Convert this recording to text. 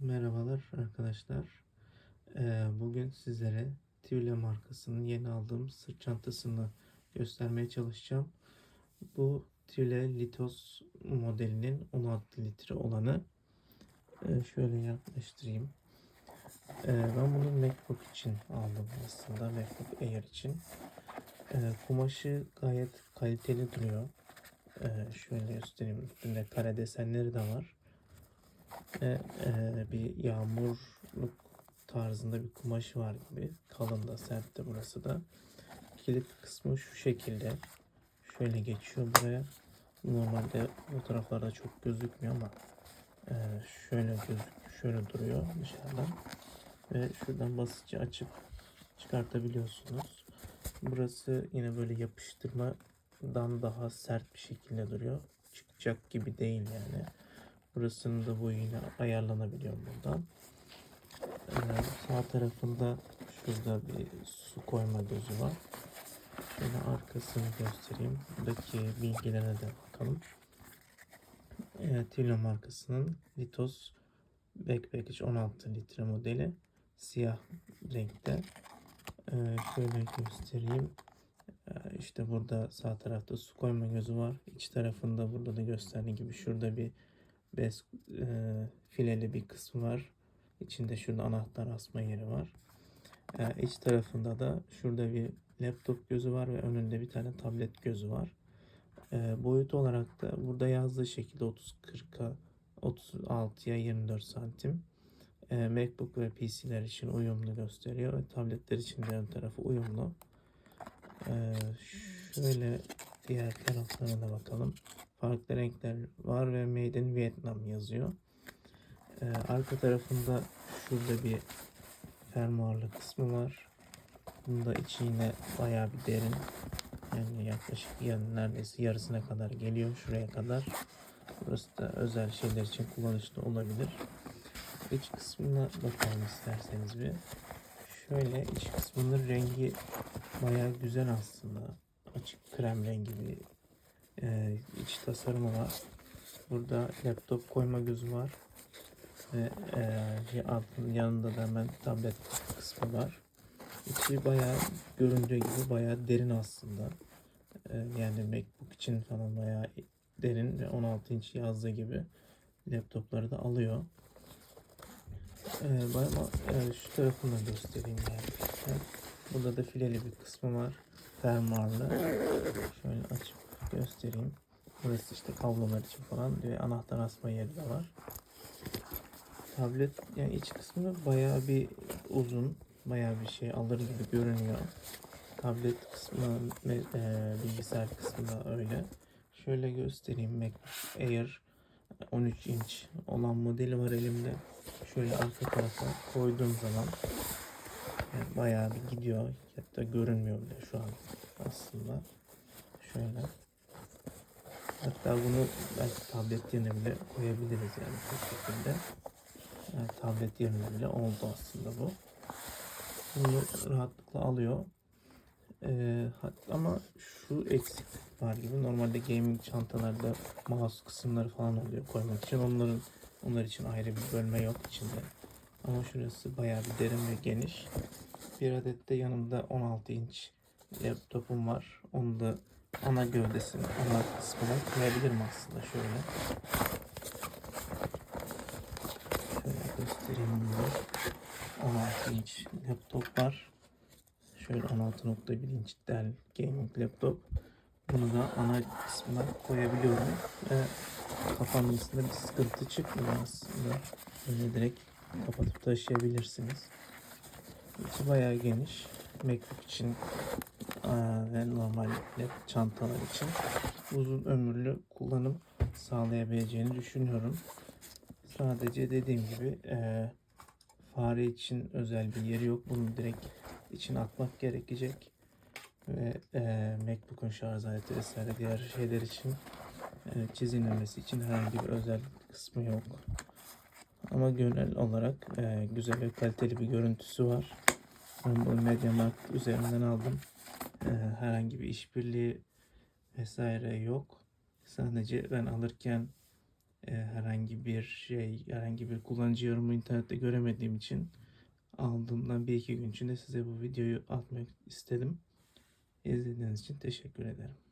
Merhabalar arkadaşlar. Ee, bugün sizlere Tivle markasının yeni aldığım sırt çantasını göstermeye çalışacağım. Bu Tivle Litos modelinin 16 litre olanı. Ee, şöyle yaklaştırayım. Ee, ben bunu MacBook için aldım aslında. MacBook Air için. Kumaşı gayet kaliteli duruyor. Şöyle göstereyim. Üstünde kare desenleri de var ve e, bir yağmurluk tarzında bir kumaşı var gibi. Kalın da sert de burası da. Kilit kısmı şu şekilde. Şöyle geçiyor buraya. Normalde fotoğraflarda çok gözükmüyor ama e, şöyle gözük şöyle duruyor dışarıdan. Ve şuradan basınca açıp çıkartabiliyorsunuz. Burası yine böyle yapıştırmadan daha sert bir şekilde duruyor. Çıkacak gibi değil yani. Burasının da boyu yine ayarlanabiliyor buradan. Ee, sağ tarafında şurada bir su koyma gözü var. Şöyle arkasını göstereyim. Buradaki bilgilerine de bakalım. Ee, Tilo markasının Litos Backpackage 16 litre modeli. Siyah renkte. Ee, şöyle göstereyim. Ee, işte burada sağ tarafta su koyma gözü var. İç tarafında burada da gösterdiği gibi şurada bir bez e, fileli bir kısmı var. İçinde şurada anahtar asma yeri var. E, iç tarafında da şurada bir laptop gözü var ve önünde bir tane tablet gözü var. E, boyut olarak da burada yazdığı şekilde 30-40'a 36'ya 24 santim. E, MacBook ve PC'ler için uyumlu gösteriyor ve tabletler için de ön tarafı uyumlu. E, şöyle diğer taraflarına bakalım farklı renkler var ve Made in Vietnam yazıyor. Ee, arka tarafında şurada bir fermuarlı kısmı var. Bunda içi yine bayağı bir derin. Yani yaklaşık yani neredeyse yarısına kadar geliyor şuraya kadar. Burası da özel şeyler için kullanışlı olabilir. İç kısmına bakalım isterseniz bir. Şöyle iç kısmının rengi bayağı güzel aslında. Açık krem rengi bir e, iç tasarımı var. Burada laptop koyma gözü var. Ve e, altın yanında da hemen tablet kısmı var. İçi bayağı göründüğü gibi bayağı derin aslında. E, yani MacBook için falan bayağı derin ve 16 inç yazdığı gibi laptopları da alıyor. E, bayağı, e, şu tarafını da göstereyim yani. Burada da fileli bir kısmı var. Fermuarlı. Şöyle açıp göstereyim. Burası işte kablolar için falan ve anahtar asma yeri de var. Tablet yani iç kısmı bayağı bir uzun, bayağı bir şey alır gibi görünüyor. Tablet kısmı, e, bilgisayar kısmı da öyle. Şöyle göstereyim MacBook Air 13 inç olan modeli var elimde. Şöyle arka tarafa koyduğum zaman yani bayağı bir gidiyor. Hatta görünmüyor bile şu an aslında. Şöyle. Hatta bunu belki tablet yerine bile koyabiliriz yani bu şekilde. Yani tablet yerine bile oldu aslında bu. Bunu rahatlıkla alıyor. Ee, ama şu eksik var gibi. Normalde gaming çantalarda mouse kısımları falan oluyor koymak için. Onların onlar için ayrı bir bölme yok içinde. Ama şurası bayağı bir derin ve geniş. Bir adet de yanımda 16 inç laptopum var. Onu da ana gövdesini, ana kısmına koyabilirim aslında şöyle. Şöyle göstereyim bunu. 16 inç laptop var. Şöyle 16.1 inç Dell Gaming laptop. Bunu da ana kısmına koyabiliyorum. Ve kapanmasında bir sıkıntı çıkmıyor aslında. Böyle direkt kapatıp taşıyabilirsiniz. İçi bayağı geniş. MacBook için ve normal çantalar için uzun ömürlü kullanım sağlayabileceğini düşünüyorum. Sadece dediğim gibi e, fare için özel bir yeri yok. Bunu direkt içine atmak gerekecek. Ve e, MacBook'un şarj aleti vesaire diğer şeyler için e, çizilmemesi için herhangi bir özel kısmı yok. Ama genel olarak e, güzel ve kaliteli bir görüntüsü var. Ben bunu MediaMarkt üzerinden aldım. Ee, herhangi bir işbirliği vesaire yok. Sadece ben alırken e, herhangi bir şey, herhangi bir kullanıcı yorumu internette göremediğim için aldığımdan bir iki gün içinde size bu videoyu atmak istedim. İzlediğiniz için teşekkür ederim.